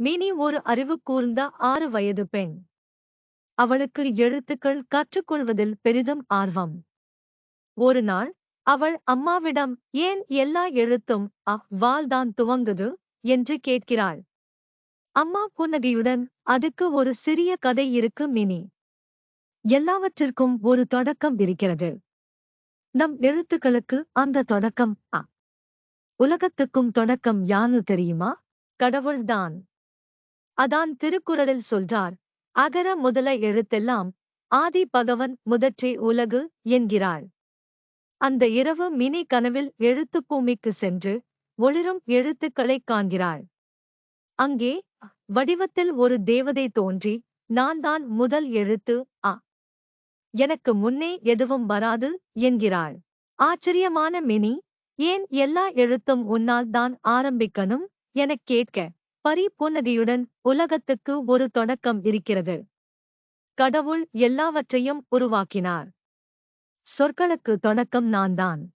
Mini ஒரு அறிவு கூர்ந்த ஆறு வயது பெண். அவளுக்கு எழுத்துக்கள் கற்றுக்கொள்வதில் பெரிதும் ஆர்வம். ஒரு நாள் அவள் அம்மாவிடம் ஏன் எல்லா எழுத்தும் அ வால்தான் துவங்குது? என்று கேட்கிறாள். அம்மா புன்னகையுடன் அதுக்கு ஒரு சிறிய கதை இருக்கு மினி. எல்லாவற்றிற்கும் ஒரு தொடக்கம் இருக்கிறது. நம் எழுத்துக்களுக்கு அந்த தொடக்கம் அ. உலகத்துக்கும் தொடக்கம் யானு தெரியுமா? கடவுள்தான். அதான் திருக்குறளில் சொல்றார் அகர முதல எழுத்தெல்லாம் ஆதி பகவன் முதற்றே உலகு என்கிறாள் அந்த இரவு மினி கனவில் எழுத்துப் பூமிக்கு சென்று ஒளிரும் எழுத்துக்களைக் காண்கிறாள் அங்கே வடிவத்தில் ஒரு தேவதை தோன்றி நான் தான் முதல் எழுத்து அ எனக்கு முன்னே எதுவும் வராது என்கிறாள் ஆச்சரியமான மினி ஏன் எல்லா எழுத்தும் உன்னால் தான் ஆரம்பிக்கணும்? எனக் கேட்க பரி புன்னகையுடன் உலகத்துக்கு ஒரு தொடக்கம் இருக்கிறது. கடவுள் எல்லாவற்றையும் உருவாக்கினார். சொற்களுக்கு தொடக்கம் நான்தான்.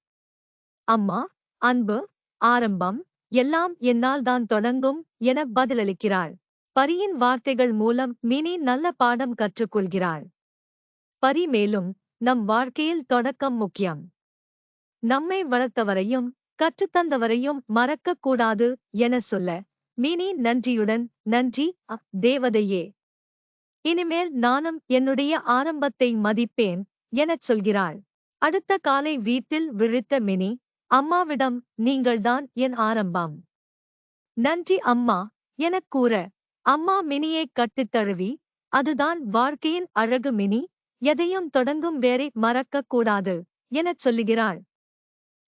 அம்மா அன்பு ஆரம்பம் எல்லாம் என்னால் தான் தொடங்கும் என பதிலளிக்கிறாள். பரியின் வார்த்தைகள் மூலம் மினி நல்ல பாடம் கற்றுக்கொள்கிறாள். பரி மேலும் நம் வாழ்க்கையில் தொடக்கம் முக்கியம். நம்மை வளர்த்தவரையும் கற்றுத்தந்தவரையும் மறக்கக் கூடாது என சொல்ல மினி நன்றியுடன் நன்றி தேவதையே. இனிமேல் நானும் என்னுடைய ஆரம்பத்தை மதிப்பேன் எனச் சொல்கிறாள். அடுத்த காலை வீட்டில் விழித்த மினி அம்மாவிடம் நீங்கள்தான் என் ஆரம்பம். நன்றி அம்மா எனக் கூற அம்மா மினியை கட்டித் தழுவி அதுதான் வாழ்க்கையின் அழகு மினி எதையும் தொடங்கும் வேரை மறக்கக் கூடாது எனச் சொல்லுகிறாள்.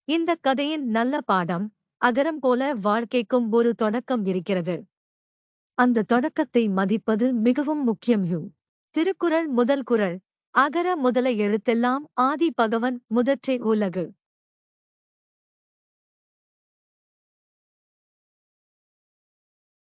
இந்த கதையின் நல்ல பாடம் அகரம் போல வாழ்க்கைக்கும் ஒரு தொடக்கம் இருக்கிறது. அந்த தொடக்கத்தை மதிப்பது மிகவும் முக்கியம். யூ. திருக்குறள் முதல் குரல் அகர முதல எழுத்தெல்லாம் ஆதி பகவன் முதற்றே உலகு.